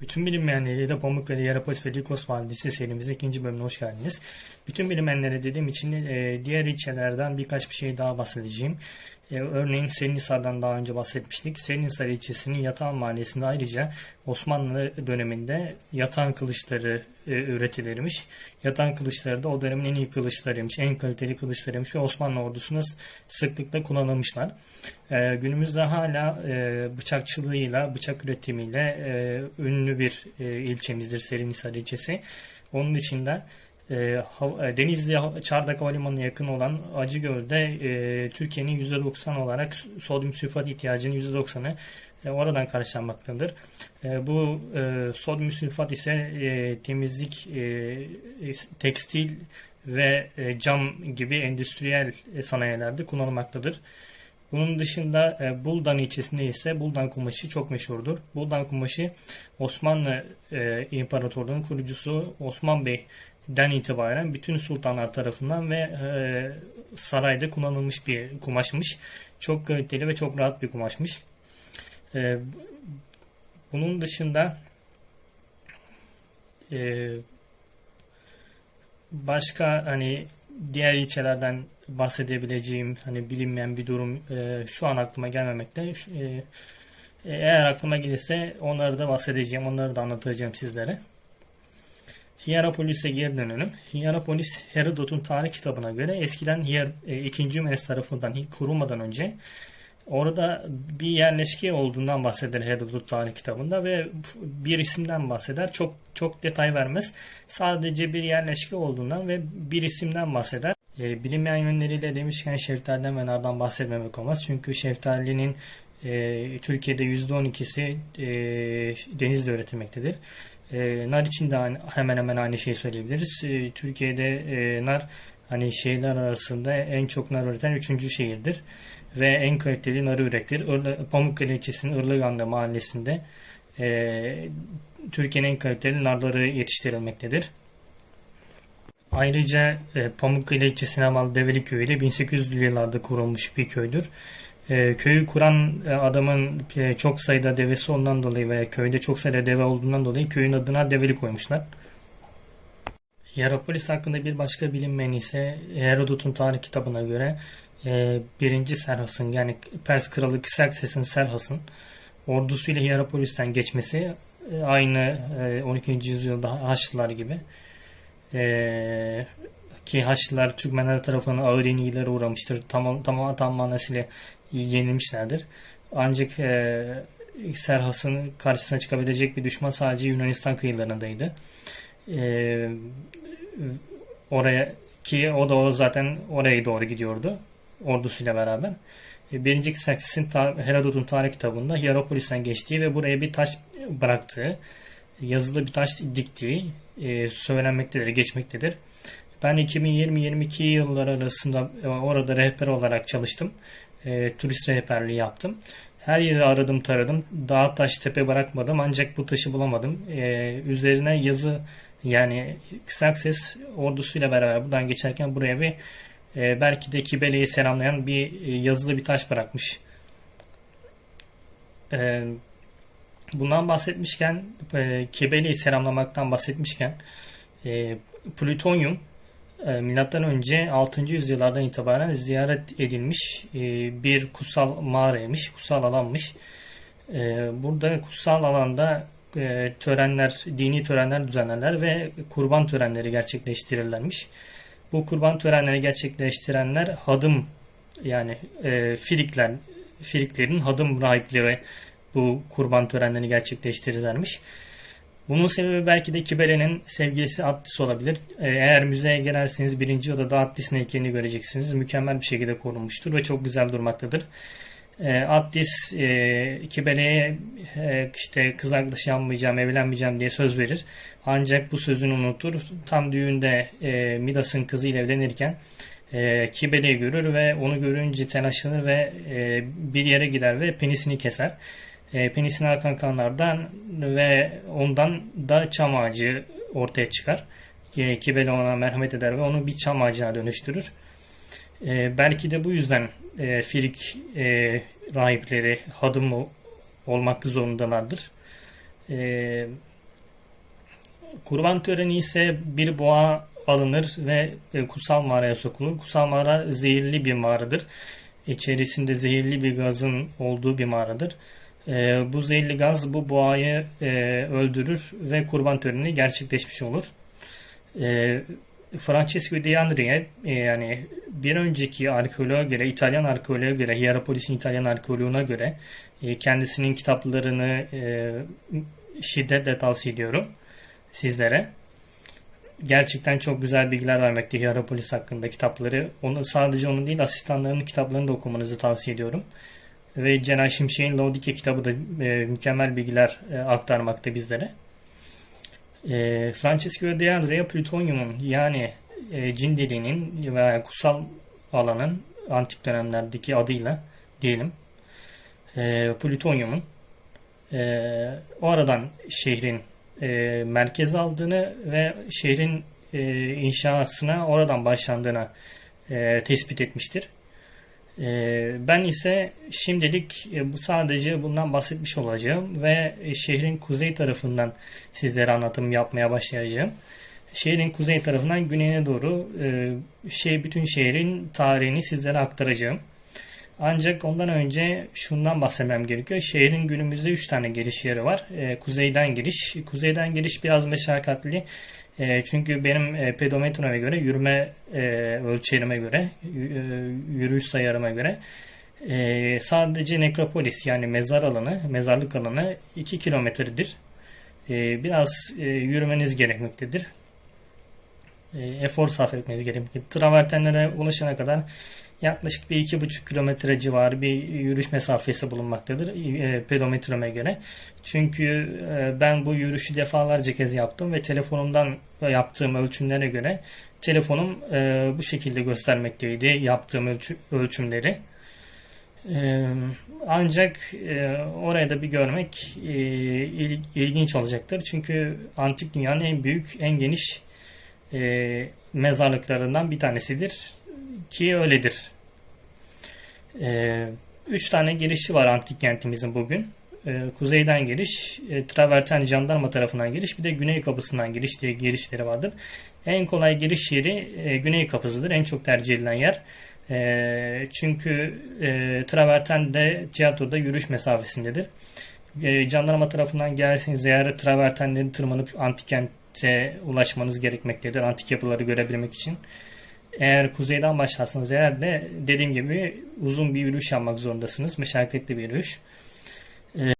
Bütün bilinmeyenleriyle Pamukkale, Yarapaç ve Likos Vadisi serimizin ikinci bölümüne hoş geldiniz. Bütün bilinmeyenleri dediğim için e, diğer ilçelerden birkaç bir şey daha bahsedeceğim. E, örneğin Selinisar'dan daha önce bahsetmiştik. Selinisar ilçesinin Yatağan Mahallesi'nde ayrıca Osmanlı döneminde yatan kılıçları e, üretilirmiş. Yatan kılıçları da o dönemin en iyi kılıçlarıymış, en kaliteli kılıçlarıymış ve Osmanlı ordusuna sıklıkla kullanılmışlar. E, günümüzde hala e, bıçakçılığıyla, bıçak üretimiyle e, ünlü bir e, ilçemizdir Selinisar ilçesi. Onun dışında e, hav- e, Denizli Çardak Havalimanı'na yakın olan Acıgöl'de e, Türkiye'nin %90 olarak sodyum sülfat ihtiyacının %90'ı e, oradan karşılanmaktadır. E, bu e, sodyum sülfat ise e, temizlik, e, e, tekstil ve e, cam gibi endüstriyel e, sanayilerde kullanılmaktadır. Bunun dışında e, Buldan ilçesinde ise Buldan kumaşı çok meşhurdur. Buldan kumaşı Osmanlı e, İmparatorluğu'nun kurucusu Osman Bey'den itibaren bütün sultanlar tarafından ve e, sarayda kullanılmış bir kumaşmış. Çok kaliteli ve çok rahat bir kumaşmış. E, bunun dışında e, başka hani diğer ilçelerden bahsedebileceğim hani bilinmeyen bir durum şu an aklıma gelmemekte. Eğer aklıma gelirse onları da bahsedeceğim, onları da anlatacağım sizlere. Hierapolis'e geri dönelim. Hierapolis Herodot'un tarih kitabına göre eskiden Hier, e, 2. Menes tarafından kurulmadan önce orada bir yerleşke olduğundan bahseder Herodot tarih kitabında ve bir isimden bahseder. Çok çok detay vermez. Sadece bir yerleşke olduğundan ve bir isimden bahseder. E, bilinmeyen yönleriyle demişken şeftaliden ve nardan bahsetmemek olmaz. Çünkü şeftalinin e, Türkiye'de %12'si e, denizde üretilmektedir. E, nar için de hemen hemen aynı şeyi söyleyebiliriz. E, Türkiye'de e, nar hani şehirler arasında en çok nar üreten üçüncü şehirdir. Ve en kaliteli narı üretir. Pamukkale ilçesinin Irlıganlı mahallesinde e, Türkiye'nin en kaliteli narları yetiştirilmektedir. Ayrıca e, Pamukkale ilçesine bağlı Develi Köyü de 1800'lü yıllarda kurulmuş bir köydür. E, köyü kuran e, adamın e, çok sayıda devesi ondan dolayı veya köyde çok sayıda deve olduğundan dolayı köyün adına Develi koymuşlar. Hierapolis hakkında bir başka bilinmeyen ise Herodot'un tarih kitabına göre e, 1. Serhas'ın yani Pers kralı Kserkses'in Serhas'ın ordusuyla Hierapolis'ten geçmesi e, aynı e, 12. yüzyılda Haçlılar gibi e, ki Haçlılar Türkmenler tarafından ağır yenilgilere uğramıştır. Tam, tam, tam manasıyla yenilmişlerdir. Ancak e, Serhas'ın karşısına çıkabilecek bir düşman sadece Yunanistan kıyılarındaydı. E, oraya ki o da o zaten oraya doğru gidiyordu ordusuyla beraber. E, Birinci Xerxes'in Herodot'un tarih kitabında Hierapolis'ten geçtiği ve buraya bir taş bıraktığı, yazılı bir taş diktiği e, söylenmektedir, geçmektedir. Ben 2020-22 yıllar arasında e, orada rehber olarak çalıştım. E, turist rehberliği yaptım. Her yeri aradım taradım. Dağ taş tepe bırakmadım ancak bu taşı bulamadım. E, üzerine yazı yani Xerxes ordusuyla beraber buradan geçerken buraya bir e, belki de Kibele'yi selamlayan bir e, yazılı bir taş bırakmış. E, bundan bahsetmişken e, Kibele'yi selamlamaktan bahsetmişken e, Plütonyum milattan önce 6. yüzyıllardan itibaren ziyaret edilmiş e, bir kutsal mağaraymış, kutsal alanmış. E, burada kutsal alanda e, törenler, dini törenler düzenlerler ve kurban törenleri gerçekleştirirlermiş. Bu kurban törenleri gerçekleştirenler hadım yani e, firikler, firiklerin hadım rahipleri bu kurban törenlerini gerçekleştirirlermiş. Bunun sebebi belki de Kibele'nin sevgilisi Attis olabilir. Ee, Eğer müzeye girerseniz birinci odada Attis'in heykelini göreceksiniz. Mükemmel bir şekilde korunmuştur ve çok güzel durmaktadır. Ee, Attis e, e, işte kız arkadaşı yapmayacağım, evlenmeyeceğim diye söz verir. Ancak bu sözünü unutur. Tam düğünde e, Midas'ın kızıyla evlenirken e, görür ve onu görünce telaşlanır ve e, bir yere gider ve penisini keser. E, penisine akan kanlardan ve ondan da çam ağacı ortaya çıkar. Kibele ona merhamet eder ve onu bir çam ağacına dönüştürür. E, belki de bu yüzden e, Filik e, rahipleri hadım olmak zorundalardır. E, Kurban töreni ise bir boğa alınır ve e, kutsal mağaraya sokulur. Kutsal mağara zehirli bir mağaradır. İçerisinde zehirli bir gazın olduğu bir mağaradır. E, bu zehirli gaz bu boğayı e, öldürür ve kurban töreni gerçekleşmiş olur. E, Francesco de Andria e, yani bir önceki arkeoloğa göre, İtalyan arkeoloğa göre, Hierapolis'in İtalyan arkeoloğuna göre e, kendisinin kitaplarını e, şiddetle tavsiye ediyorum sizlere. Gerçekten çok güzel bilgiler vermekte Hierapolis hakkında kitapları. Onu sadece onun değil asistanlarının kitaplarını da okumanızı tavsiye ediyorum. Ve Cenay Şimşek'in Laodike kitabı da e, mükemmel bilgiler e, aktarmakta bizlere. E, Francesco de Andrea plütonyumun yani e, cin deliğinin veya kutsal alanın antik dönemlerdeki adıyla diyelim e, plütonyumun e, o aradan şehrin e, merkez aldığını ve şehrin e, inşasına oradan başlandığını e, tespit etmiştir. E, ben ise şimdilik e, bu sadece bundan bahsetmiş olacağım ve e, şehrin kuzey tarafından sizlere anlatım yapmaya başlayacağım. Şehrin kuzey tarafından güneyine doğru şey bütün şehrin tarihini sizlere aktaracağım. Ancak ondan önce şundan bahsetmem gerekiyor. Şehrin günümüzde 3 tane giriş yeri var. E, kuzeyden giriş. Kuzeyden giriş biraz meşakkatli. E, çünkü benim e, pedometreme göre, yürüme e, ölçerime göre, e, yürüyüş sayarıma göre e, sadece nekropolis yani mezar alanı, mezarlık alanı 2 kilometredir. E, biraz e, yürümeniz gerekmektedir. E, efor sarf etmeniz gerekmektedir. Travertenlere ulaşana kadar yaklaşık bir iki buçuk kilometre civarı bir yürüyüş mesafesi bulunmaktadır e, pedometreme göre. Çünkü e, ben bu yürüyüşü defalarca kez yaptım ve telefonumdan yaptığım ölçümlere göre telefonum e, bu şekilde göstermekteydi yaptığım ölçü- ölçümleri. E, ancak e, oraya da bir görmek e, il- ilginç olacaktır. Çünkü antik dünyanın en büyük, en geniş e, mezarlıklarından bir tanesidir ki öyledir. Ee, üç tane girişi var antik kentimizin bugün. Ee, kuzeyden giriş, e, Traverten jandarma tarafından giriş, bir de güney kapısından giriş diye girişleri vardır. En kolay giriş yeri e, güney kapısıdır. En çok tercih edilen yer. E, çünkü e, Traverten de tiyatroda yürüyüş mesafesindedir. E, jandarma tarafından gelseniz eğer Traverten'den tırmanıp antik kente ulaşmanız gerekmektedir. Antik yapıları görebilmek için. Eğer kuzeyden başlarsanız eğer de dediğim gibi uzun bir yürüyüş yapmak zorundasınız. Meşakkatli bir yürüyüş.